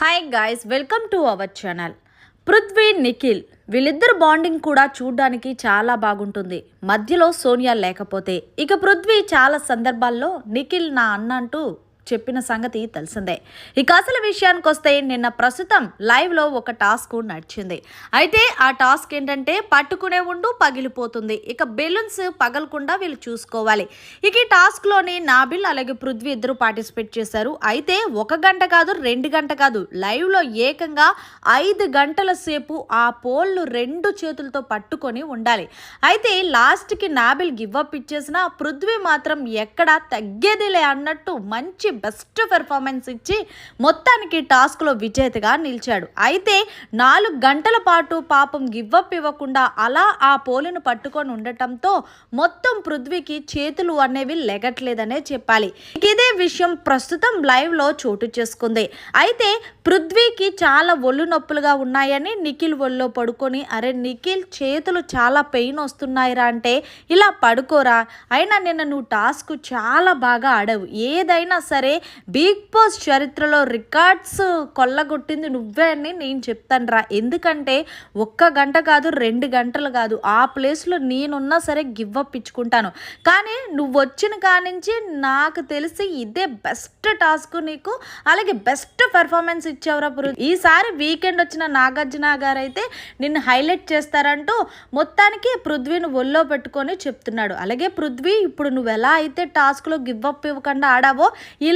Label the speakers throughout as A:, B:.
A: Hi guys welcome to our channel Prithvi Nikhil వీళ్ళిద్దరు bonding కూడా చూడ్డానికి చాలా బాగుంటుంది. మధ్యలో సోనియా లేకపోతే. ఇక పృథ్వీ చాలా సందర్భాల్లో నిఖిల్ నా అన్న అంటూ చెప్పిన సంగతి తెలిసిందే. ఇక అసలు విషయానికి వస్తే నిన్న ప్రస్తుతం లైవ్లో ఒక టాస్క్ నడిచింది. అయితే ఆ టాస్క్ ఏంటంటే పట్టుకునే ఉండు పగిలిపోతుంది. ఇక బెలూన్స్ పగలకుండా వీళ్ళు చూసుకోవాలి. ఇక ఈ టాస్క్లోని నాబిల్ అలాగే పృథ్వీ ఇద్దరు పార్టిసిపేట్ చేశారు. అయితే ఒక గంట కాదు రెండు గంట కాదు లైవ్లో ఏకంగా ఐదు గంటల సేపు ఆ పోల్ను రెండు చేతులతో పట్టుకొని ఉండాలి. అయితే లాస్ట్కి నాబిల్ గివ్ అప్ ఇచ్చేసిన పృథ్వీ మాత్రం ఎక్కడా తగ్గేదిలే అన్నట్టు మంచి బెస్ట్ పెర్ఫార్మెన్స్ ఇచ్చి మొత్తానికి టాస్క్లో విజేతగా నిలిచాడు. అయితే నాలుగు గంటల పాటు పాపం గివ్అప్ ఇవ్వకుండా అలా ఆ పోలును పట్టుకొని ఉండటంతో మొత్తం పృథ్వీకి చేతులు అనేవి లెగట్లేదనే చెప్పాలి. ఇదే విషయం ప్రస్తుతం లైవ్లో చోటు చేసుకుంది. అయితే పృథ్వీకి చాలా ఒళ్ళు నొప్పులుగా ఉన్నాయని నిఖిల్ ఒళ్ళో పడుకొని అరే నిఖిల్ చేతులు చాలా పెయిన్ వస్తున్నాయిరా అంటే ఇలా పడుకోరా? అయినా నిన్న నువ్వు టాస్క్ చాలా బాగా ఆడవు. ఏదైనా సరే బిగ్ బాస్ చరిత్రలో రికార్డ్స్ కొల్లగొట్టింది నువ్వే అని నేను చెప్తాను రా ఎందుకంటే ఒక్క గంట కాదు రెండు గంటలు కాదు. ఆ ప్లేస్లో నేనున్నా సరే గివ్ అప్ ఇచ్చుకుంటాను. కానీ నువ్వు వచ్చిన కానించి నాకు తెలిసి ఇదే బెస్ట్ టాస్క్ నీకు అలాగే బెస్ట్ పెర్ఫార్మెన్స్ ఇచ్చావురా పురు ఈసారి వీకెండ్ వచ్చిన నాగార్జున గారు అయితే నిన్ను హైలైట్ చేస్తారంటూ మొత్తానికి పృథ్వీని ఒళ్ళో పెట్టుకొని చెప్తున్నాడు. అలాగే పృథ్వీ ఇప్పుడు నువ్వు ఎలా అయితే టాస్క్లో గివ్ అప్ ఇవ్వకుండా ఆడావో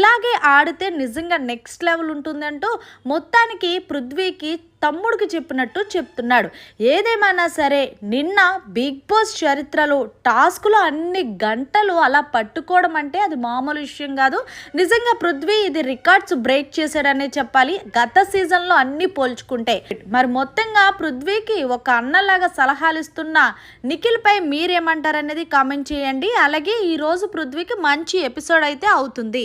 A: ఇలాగే ఆడితే నిజంగా నెక్స్ట్ లెవెల్ ఉంటుందంటూ మొత్తానికి పృథ్వీకి తమ్ముడికి చెప్పినట్టు చెప్తున్నాడు. ఏదేమైనా సరే నిన్న బిగ్ బాస్ చరిత్రలో టాస్క్లో అన్ని గంటలు అలా పట్టుకోవడం అంటే అది మామూలు విషయం కాదు. నిజంగా పృథ్వీ ఇది రికార్డ్స్ బ్రేక్ చేశాడనే చెప్పాలి. గత సీజన్లో అన్ని పోల్చుకుంటే మరి మొత్తంగా పృథ్వీకి ఒక అన్నలాగా సలహాలు ఇస్తున్న నిఖిల్పై మీరేమంటారనేది కామెంట్ చేయండి. అలాగే ఈరోజు పృథ్వీకి మంచి ఎపిసోడ్ అయితే అవుతుంది.